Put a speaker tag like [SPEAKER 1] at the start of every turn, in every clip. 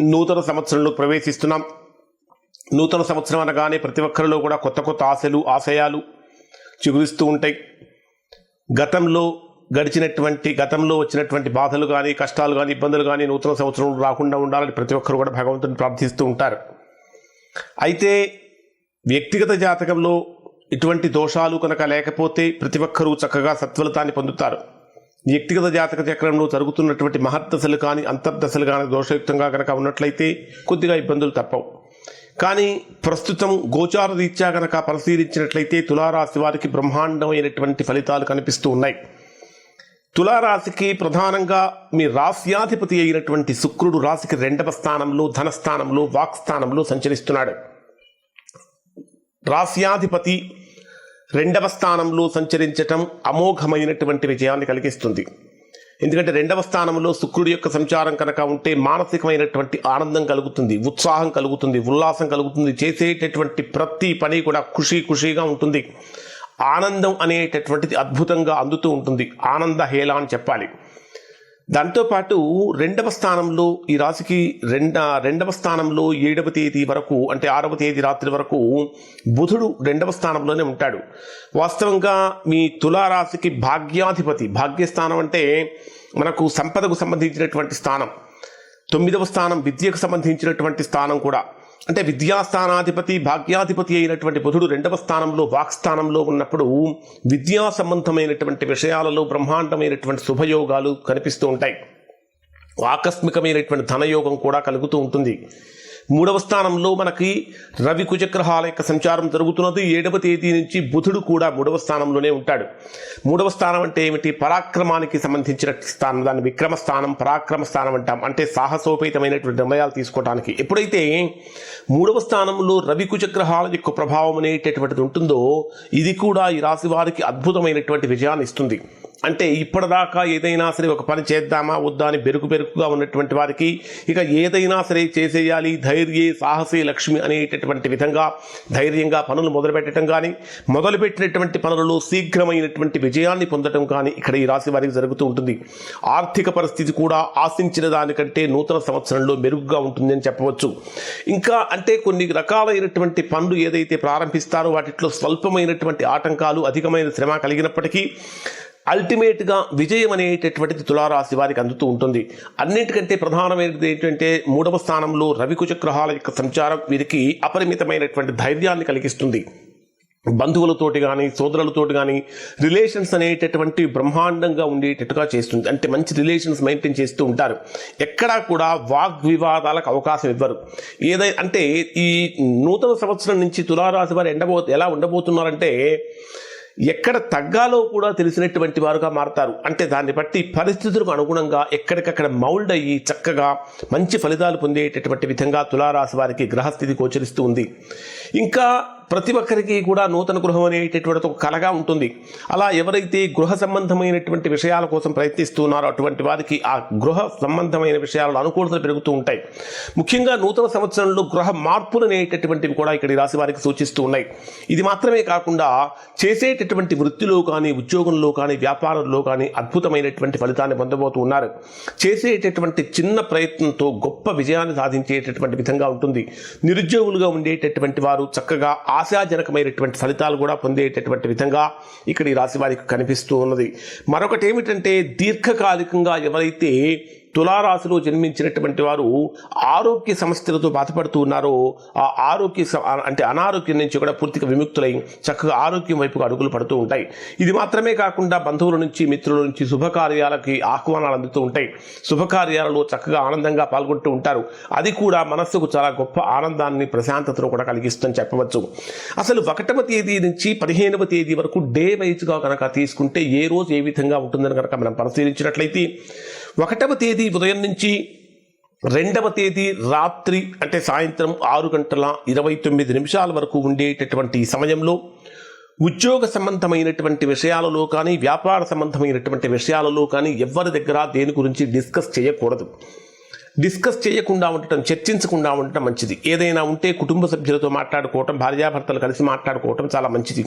[SPEAKER 1] నూతన సంవత్సరంలో ప్రవేశిస్తున్నాం. నూతన సంవత్సరం అనగానే ప్రతి ఒక్కరిలో కూడా కొత్త కొత్త ఆశలు ఆశయాలు చిగురిస్తూ ఉంటాయి. గతంలో గడిచినటువంటి గతంలో వచ్చినటువంటి బాధలు కానీ కష్టాలు కానీ ఇబ్బందులు కానీ నూతన సంవత్సరం రాకుండా ఉండాలని ప్రతి ఒక్కరు కూడా భగవంతుని ప్రార్థిస్తూ ఉంటారు. అయితే వ్యక్తిగత జాతకంలో ఇటువంటి దోషాలు కనుక లేకపోతే ప్రతి ఒక్కరూ చక్కగా సత్ఫలితాన్ని పొందుతారు. వ్యక్తిగత జాతక చక్రంలో జరుగుతున్నటువంటి మహర్దశలు కానీ అంతర్దశలు కానీ దోషయుక్తంగా కనుక ఉన్నట్లయితే కొద్దిగా ఇబ్బందులు తప్పవు. కానీ ప్రస్తుతం గోచార రీత్యా కనుక పరిశీలించినట్లయితే తులారాశి వారికి బ్రహ్మాండమైనటువంటి ఫలితాలు కనిపిస్తూ ఉన్నాయి. తులారాశికి ప్రధానంగా మీ రాశ్యాధిపతి అయినటువంటి శుక్రుడు రాశికి రెండవ స్థానంలో ధనస్థానంలో వాక్స్థానంలో సంచరిస్తున్నాడు. రాశ్యాధిపతి రెండవ స్థానంలో సంచరించటం అమోఘమైనటువంటి విజయాన్ని కలిగిస్తుంది. ఎందుకంటే రెండవ స్థానంలో శుక్రుడి యొక్క సంచారం కనుక ఉంటే మానసికమైనటువంటి ఆనందం కలుగుతుంది ఉత్సాహం కలుగుతుంది ఉల్లాసం కలుగుతుంది చేసేటటువంటి ప్రతి పని కూడా ఖుషీ ఖుషీగా ఉంటుంది. ఆనందం అనేటటువంటిది అద్భుతంగా అందుతూ ఉంటుంది. ఆనంద హేళ అని చెప్పాలి. దాంతోపాటు రెండవ స్థానంలో ఈ రాశికి రెండ రెండవ స్థానంలో ఏడవ తేదీ వరకు అంటే ఆరవ తేదీ రాత్రి వరకు బుధుడు రెండవ స్థానంలోనే ఉంటాడు. వాస్తవంగా మీ తులారాశికి భాగ్యాధిపతి భాగ్యస్థానం అంటే మనకు సంపదకు సంబంధించినటువంటి స్థానం. తొమ్మిదవ స్థానం విద్యకు సంబంధించినటువంటి స్థానం కూడా. అంటే విద్యాస్థానాధిపతి భాగ్యాధిపతి అయినటువంటి బుధుడు రెండవ స్థానంలో వాక్స్థానంలో ఉన్నప్పుడు విద్యా సంబంధమైనటువంటి విషయాలలో బ్రహ్మాండమైనటువంటి శుభయోగాలు కనిపిస్తూ ఉంటాయి. ఆకస్మికమైనటువంటి ధనయోగం కూడా కలుగుతూ ఉంటుంది. మూడవ స్థానంలో మనకి రవి కుజగ్రహాల యొక్క సంచారం జరుగుతున్నది. ఏడవ తేదీ నుంచి బుధుడు కూడా మూడవ స్థానంలోనే ఉంటాడు. మూడవ స్థానం అంటే ఏమిటి? పరాక్రమానికి సంబంధించిన స్థానం. దాన్ని విక్రమ స్థానం పరాక్రమ స్థానం అంటాం. అంటే సాహసోపేతమైనటువంటి నిర్ణయాలు తీసుకోవడానికి ఎప్పుడైతే మూడవ స్థానంలో రవి కుజగ్రహాల యొక్క ప్రభావం అనేటటువంటిది ఉంటుందో ఇది కూడా ఈ రాశి వారికి అద్భుతమైనటువంటి విజయాన్ని ఇస్తుంది. అంటే ఇప్పటిదాకా ఏదైనా సరే ఒక పని చేద్దామా వద్దా అని బెరుకు బెరుకుగా ఉన్నటువంటి వారికి ఇక ఏదైనా సరే చేసేయాలి ధైర్యే సాహసే లక్ష్మి అనేటటువంటి విధంగా ధైర్యంగా పనులు మొదలుపెట్టడం కానీ మొదలుపెట్టినటువంటి పనులలో శీఘ్రమైనటువంటి విజయాన్ని పొందడం కానీ ఇక్కడ ఈ రాశి వారికి జరుగుతూ ఉంటుంది. ఆర్థిక పరిస్థితి కూడా ఆశించిన దానికంటే నూతన సంవత్సరంలో మెరుగుగా ఉంటుందని చెప్పవచ్చు. ఇంకా అంటే కొన్ని రకాలైనటువంటి పనులు ఏదైతే ప్రారంభిస్తారో వాటిలో స్వల్పమైనటువంటి ఆటంకాలు అధికమైన శ్రమ కలిగినప్పటికీ అల్టిమేట్గా విజయం అనేటటువంటిది తులారాశి వారికి అందుతూ ఉంటుంది. అన్నింటికంటే ప్రధానమైనది ఏంటంటే మూడవ స్థానంలో రవికుచగ్రహాల యొక్క సంచారం వీరికి అపరిమితమైనటువంటి ధైర్యాన్ని కలిగిస్తుంది. బంధువులతోటి కానీ సోదరులతోటి కానీ రిలేషన్స్ అనేటటువంటి బ్రహ్మాండంగా ఉండేటట్టుగా చేస్తుంది. అంటే మంచి రిలేషన్స్ మెయింటైన్ చేస్తూ ఉంటారు. ఎక్కడా కూడా వాగ్వివాదాలకు అవకాశం ఇవ్వరు. ఏదై అంటే ఈ నూతన సంవత్సరం నుంచి తులారాశి వారు ఎండబో ఎలా ఉండబోతున్నారంటే ఎక్కడ తగ్గాలో కూడా తెలిసినటువంటి వారుగా మారతారు. అంటే దాన్ని బట్టి పరిస్థితులకు అనుగుణంగా ఎక్కడికక్కడ మౌల్డ్ అయ్యి చక్కగా మంచి ఫలితాలు పొందేటటువంటి విధంగా తులారాశి వారికి గ్రహస్థితి గోచరిస్తూ ఉంది. ఇంకా ప్రతి ఒక్కరికి కూడా నూతన గృహం అనేటటువంటి ఒక కలగా ఉంటుంది. అలా ఎవరైతే గృహ సంబంధమైనటువంటి విషయాల కోసం ప్రయత్నిస్తున్నారో అటువంటి వారికి ఆ గృహ సంబంధమైన విషయాలలో అనుకూలతలు పెరుగుతూ ఉంటాయి. ముఖ్యంగా నూతన సంవత్సరంలో గృహ మార్పులు అనేటటువంటివి కూడా ఇక్కడ రాశి వారికి సూచిస్తూ ఉన్నాయి. ఇది మాత్రమే కాకుండా చేసేటటువంటి వృత్తిలో కానీ ఉద్యోగంలో కానీ వ్యాపారంలో కానీ అద్భుతమైనటువంటి ఫలితాన్ని పొందబోతూ ఉన్నారు. చేసేటటువంటి చిన్న ప్రయత్నంతో గొప్ప విజయాన్ని సాధించేటటువంటి విధంగా ఉంటుంది. నిరుద్యోగులుగా ఉండేటటువంటి వారు చక్కగా ఆశాజనకమైనటువంటి ఫలితాలు కూడా పొందేటటువంటి విధంగా ఇక్కడ ఈ రాశి వారికి కనిపిస్తూ ఉన్నది. మరొకటి ఏమిటంటే దీర్ఘకాలికంగా ఎవరైతే తులారాశిలో జన్మించినటువంటి వారు ఆరోగ్య సమస్యలతో బాధపడుతూ ఉన్నారో ఆ ఆరోగ్య అంటే అనారోగ్యం నుంచి కూడా పూర్తిగా విముక్తులై చక్కగా ఆరోగ్యం వైపుగా అడుగులు పడుతూ ఉంటాయి. ఇది మాత్రమే కాకుండా బంధువుల నుంచి మిత్రుల నుంచి శుభకార్యాలకి ఆహ్వానాలు అందుతూ ఉంటాయి. శుభకార్యాలలో చక్కగా ఆనందంగా పాల్గొంటూ ఉంటారు. అది కూడా మనస్సుకు చాలా గొప్ప ఆనందాన్ని ప్రశాంతతను కూడా కలిగిస్తుందని చెప్పవచ్చు. అసలు ఒకటవ తేదీ నుంచి పదిహేనవ తేదీ వరకు డే వైజ్గా కనుక తీసుకుంటే ఏ రోజు ఏ విధంగా ఉంటుందని కనుక మనం పరిశీలించినట్లయితే ఒకటవ తేదీ ఉదయం నుంచి రెండవ తేదీ రాత్రి అంటే సాయంత్రం ఆరు గంటల ఇరవై తొమ్మిది నిమిషాల వరకు ఉండేటటువంటి సమయంలో ఉద్యోగ సంబంధమైనటువంటి విషయాలలో కానీ వ్యాపార సంబంధమైనటువంటి విషయాలలో కానీ ఎవరి దగ్గర దేని గురించి డిస్కస్ చేయకూడదు. డిస్కస్ చేయకుండా ఉండటం చర్చించకుండా ఉండటం మంచిది. ఏదైనా ఉంటే కుటుంబ సభ్యులతో మాట్లాడుకోవటం భార్యాభర్తలు కలిసి మాట్లాడుకోవటం చాలా మంచిది.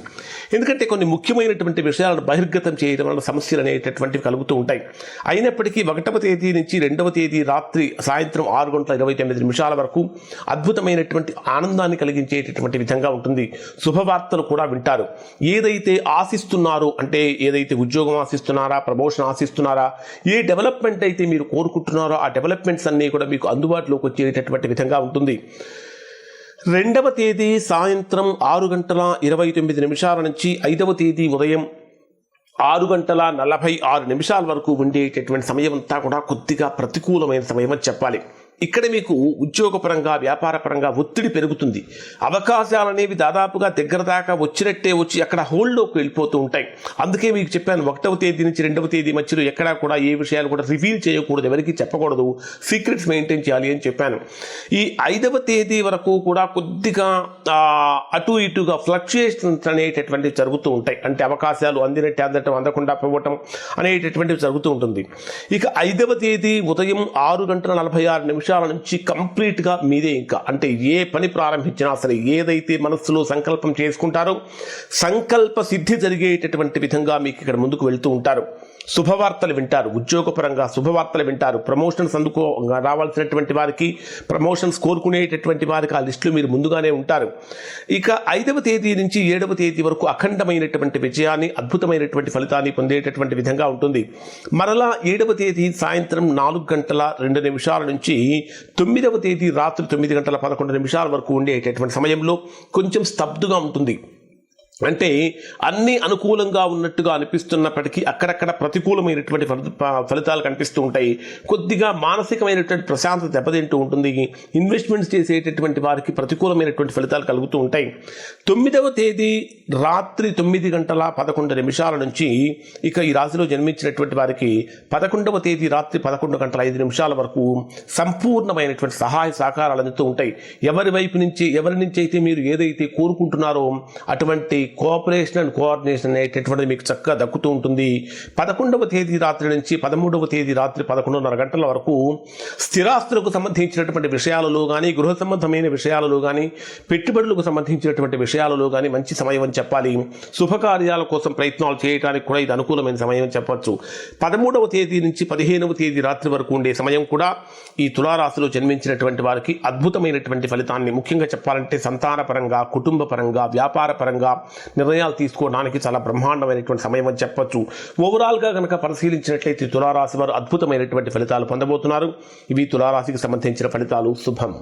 [SPEAKER 1] ఎందుకంటే కొన్ని ముఖ్యమైనటువంటి విషయాలను బహిర్గతం చేయడం వల్ల సమస్యలు అనేటటువంటివి కలుగుతూ ఉంటాయి. అయినప్పటికీ ఒకటవ తేదీ నుంచి రెండవ తేదీ రాత్రి సాయంత్రం ఆరు గంటల ఇరవై తొమ్మిది నిమిషాల వరకు అద్భుతమైనటువంటి ఆనందాన్ని కలిగించేటటువంటి విధంగా ఉంటుంది. శుభవార్తలు కూడా వింటారు. ఏదైతే ఆశిస్తున్నారో అంటే ఏదైతే ఉద్యోగం ఆశిస్తున్నారా ప్రమోషన్ ఆశిస్తున్నారా ఏ డెవలప్మెంట్ అయితే మీరు కోరుకుంటున్నారో ఆ డెవలప్మెంట్స్ అన్ని కూడా మీకు అందుబాటులోకి వచ్చేటటువంటి విధంగా ఉంటుంది. రెండవ తేదీ సాయంత్రం ఆరు గంటల ఇరవై తొమ్మిది నిమిషాల నుంచి ఐదవ తేదీ ఉదయం ఆరు గంటల నలభై ఆరు నిమిషాల వరకు ఉండేటటువంటి సమయం అంతా కూడా కొద్దిగా ప్రతికూలమైన సమయం అని చెప్పాలి. ఇక్కడ మీకు ఉద్యోగపరంగా వ్యాపారపరంగా ఒత్తిడి పెరుగుతుంది. అవకాశాలు అనేవి దాదాపుగా దగ్గర దాకా వచ్చినట్టే వచ్చి అక్కడ హోల్డ్లోకి వెళ్ళిపోతూ ఉంటాయి. అందుకే మీకు చెప్పాను ఒకటవ తేదీ నుంచి రెండవ తేదీ మధ్యలో ఎక్కడా కూడా ఏ విషయాలు కూడా రివీల్ చేయకూడదు ఎవరికి చెప్పకూడదు. సీక్రెట్స్ మెయింటైన్ చేయాలి అని చెప్పాను. ఈ ఐదవ తేదీ వరకు కూడా కొద్దిగా అటు ఇటుగా ఫ్లక్చుయేషన్స్ అనేటటువంటివి జరుగుతూ ఉంటాయి. అంటే అవకాశాలు అందినట్టు అందటం అందకుండా పోవటం అనేటటువంటివి జరుగుతూ ఉంటుంది. ఇక ఐదవ తేదీ ఉదయం ఆరు గంటల నలభై ఆరు నిమిషం నుంచి కంప్లీట్గా మీదే ఇంకా. అంటే ఏ పని ప్రారంభించినా సరే ఏదైతే మనస్సులో సంకల్పం చేసుకుంటారో సంకల్ప సిద్ధి జరిగేటటువంటి విధంగా మీకు ఇక్కడ ముందుకు వెళ్తూ ఉంటారు. శుభవార్తలు వింటారు. ఉద్యోగపరంగా శుభవార్తలు వింటారు. ప్రమోషన్స్ అందుకో రావాల్సినటువంటి వారికి ప్రమోషన్స్ కోరుకునేటటువంటి వారికి ఆ లిస్టులు మీరు ముందుగానే ఉంటారు. ఇక ఐదవ తేదీ నుంచి ఏడవ తేదీ వరకు అఖండమైనటువంటి విజయాన్ని అద్భుతమైనటువంటి ఫలితాన్ని పొందేటటువంటి విధంగా ఉంటుంది. మరలా ఏడవ తేదీ సాయంత్రం నాలుగు గంటల రెండు నిమిషాల నుంచి తొమ్మిదవ తేదీ రాత్రి తొమ్మిది గంటల పదకొండు నిమిషాల వరకు ఉండేటటువంటి సమయంలో కొంచెం స్తబ్దుగా ఉంటుంది. అంటే అన్ని అనుకూలంగా ఉన్నట్టుగా అనిపిస్తున్నప్పటికీ అక్కడక్కడ ప్రతికూలమైనటువంటి ఫలితాలు కనిపిస్తూ ఉంటాయి. కొద్దిగా మానసికమైనటువంటి ప్రశాంతత దెబ్బతింటూ ఉంటుంది. ఇన్వెస్ట్మెంట్స్ చేసేటటువంటి వారికి ప్రతికూలమైనటువంటి ఫలితాలు కలుగుతూ ఉంటాయి. తొమ్మిదవ తేదీ రాత్రి తొమ్మిది గంటల పదకొండు నిమిషాల నుంచి ఇక ఈ రాశిలో జన్మించినటువంటి వారికి పదకొండవ తేదీ రాత్రి పదకొండు గంటల ఐదు నిమిషాల వరకు సంపూర్ణమైనటువంటి సహాయ సహకారాలు అందుతూ ఉంటాయి. ఎవరి వైపు నుంచి ఎవరి నుంచి అయితే మీరు ఏదైతే కోరుకుంటున్నారో అటువంటి కోఆపరేషన్ అండ్ కోఆర్డినేషన్ అనేటటువంటిది మీకు చక్కగా దక్కుతూ ఉంటుంది. పదకొండవ తేదీ రాత్రి నుంచి పదమూడవ తేదీ రాత్రి పదకొండున్నర గంటల వరకు స్థిరాస్తులకు సంబంధించినటువంటి విషయాలలో కానీ గృహ సంబంధమైన విషయాలలో కానీ పెట్టుబడులకు సంబంధించినటువంటి విషయాలలో కానీ మంచి సమయం అని చెప్పాలి. శుభకార్యాల కోసం ప్రయత్నాలు చేయడానికి కూడా ఇది అనుకూలమైన సమయం అని చెప్పచ్చు. పదమూడవ తేదీ నుంచి పదిహేనవ తేదీ రాత్రి వరకు ఉండే సమయం కూడా ఈ తులారాశిలో జన్మించినటువంటి వారికి అద్భుతమైనటువంటి ఫలితాన్ని ముఖ్యంగా చెప్పాలంటే సంతానపరంగా కుటుంబ పరంగా వ్యాపార పరంగా నిర్ణయాలు తీసుకోవడానికి చాలా బ్రహ్మాండమైనటువంటి సమయం అని చెప్పొచ్చు. ఓవరాల్గా కనుక పరిశీలించినట్లయితే తులారాశి వారు అద్భుతమైనటువంటి ఫలితాలు పొందబోతున్నారు. ఇవి తులారాశికి సంబంధించిన ఫలితాలు. శుభం.